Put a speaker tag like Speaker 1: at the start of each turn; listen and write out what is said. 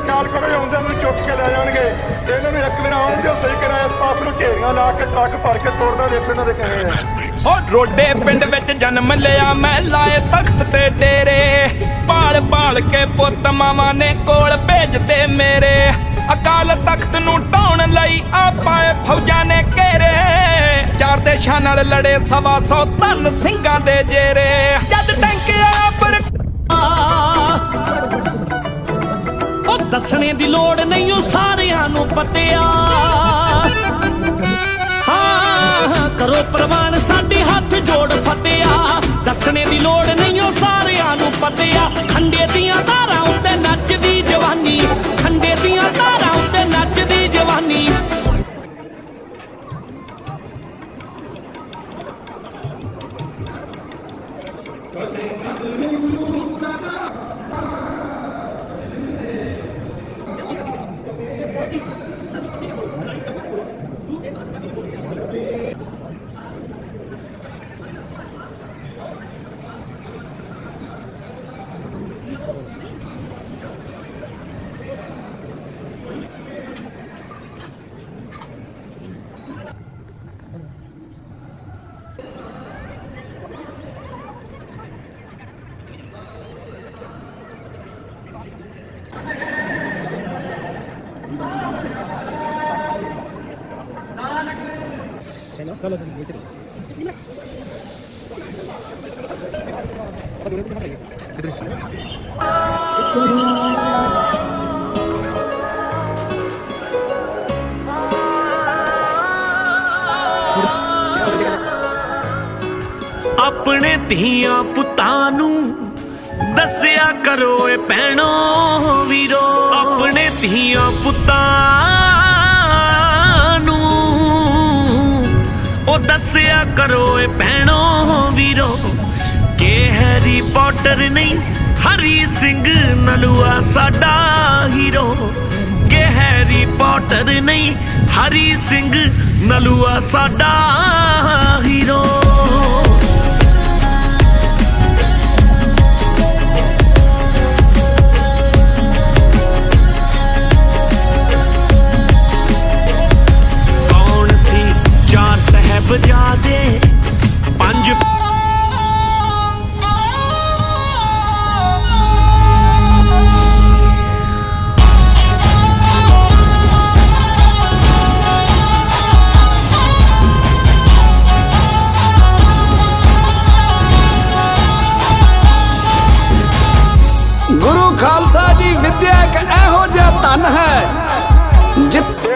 Speaker 1: ਖਿਆਲ ਕਰੋ ਆਉਂਦੇ ਨੂੰ ਚੁੱਕ ਕੇ ਲੈ ਜਾਣਗੇ। ਤੇ ਇਹਨਾਂ ਨੂੰ ਇੱਕ ਦਿਨ ਆਉਣ ਦਿਓ, ਸਹੀ ਕਰਾਇਆ ਪਾਸ ਨੂੰ ਢੇਰੀਆਂ ਲਾ ਕੇ ਟਰੱਕ ਭਰ ਕੇ ਤੋੜਦਾ ਦੇਖੋ ਇਹਨਾਂ ਦੇ ਕਿਵੇਂ ਆ।
Speaker 2: ਓ ਰੋਡੇ ਪਿੰਡ ਵਿੱਚ ਜਨਮ ਲਿਆ, ਮੈਂ ਲਾਏ ਤਖਤ ਤੇ ਡੇਰੇ। ਪਾਲ ਪਾਲ ਕੇ ਪੁੱਤ ਮਾਵਾਂ ਨੇ ਕੋਲ ਭੇਜਦੇ ਮੇਰੇ। ਅਕਾਲ ਤਖਤ ਨੂੰ ਢਾਉਣ ਲਈ ਆਪਾਏ ਫੌਜਾਂ ਨੇ ਘੇਰੇ। ਚਾਰ ਦੇਸ਼ਾਂ ਨਾਲ ਲੜੇ ਸਵਾ ਸੌ ਧਨ ਸਿੰਘਾਂ ਦੇ ਜੇਰੇ। ਜਦ ਟੰਕਿਆ ਪਰ
Speaker 3: ਦੱਸਣੇ ਦੀ ਲੋੜ ਨਹੀਂ, ਉਹ ਸਾਰਿਆਂ ਨੂੰ ਪਤਿਆ। ਹਾਂ, ਕਰੋ ਪ੍ਰਵਾਨ, ਸਾਡੇ ਹੱਥ ਜੋੜ ਫਤਿਆ। ਦੱਸਣੇ ਦੀ ਲੋੜ ਨਹੀਂ, ਉਹ ਸਾਰਿਆਂ ਨੂੰ ਪਤਿਆ। ਖੰਡੇ ਦੀਆਂ ਧਾਰਾਂ ਉੱਤੇ ਨੱਚਦੀ ਜਵਾਨੀ। ਖੰਡੇ ਦੀਆਂ ਧਾਰਾਂ ਉੱਤੇ ਨੱਚਦੀ ਜਵਾਨੀ।
Speaker 4: ਆਪਣੇ ਧੀਆਂ ਪੁੱਤਾਂ ਨੂੰ ਦੱਸਿਆ ਕਰੋ ਏ ਭੈਣੋ ਵੀਰੋ। ਧੀਆਂ ਪੁੱਤਾਂ ਨੂੰ ਉਹ ਦੱਸਿਆ ਕਰੋ ਏ ਭੈਣੋ ਵੀਰੋ ਕਿ ਹੈਰੀ ਪੋਟਰ ਨਹੀਂ, ਹਰੀ ਸਿੰਘ ਨਲੂਆ ਸਾਡਾ ਹੀਰੋ। ਕਿ ਹੈਰੀ ਪੋਟਰ ਨਹੀਂ, ਹਰੀ ਸਿੰਘ ਨਲੂਆ ਸਾਡਾ ਹੀਰੋ। ਵਜਾ ਦੇ। ਪੰਜ
Speaker 5: ਗੁਰੂ ਖਾਲਸਾ ਜੀ ਵਿਦਿਆ ਇੱਕ ਇਹੋ ਜਿਹਾ ਧਨ ਹੈ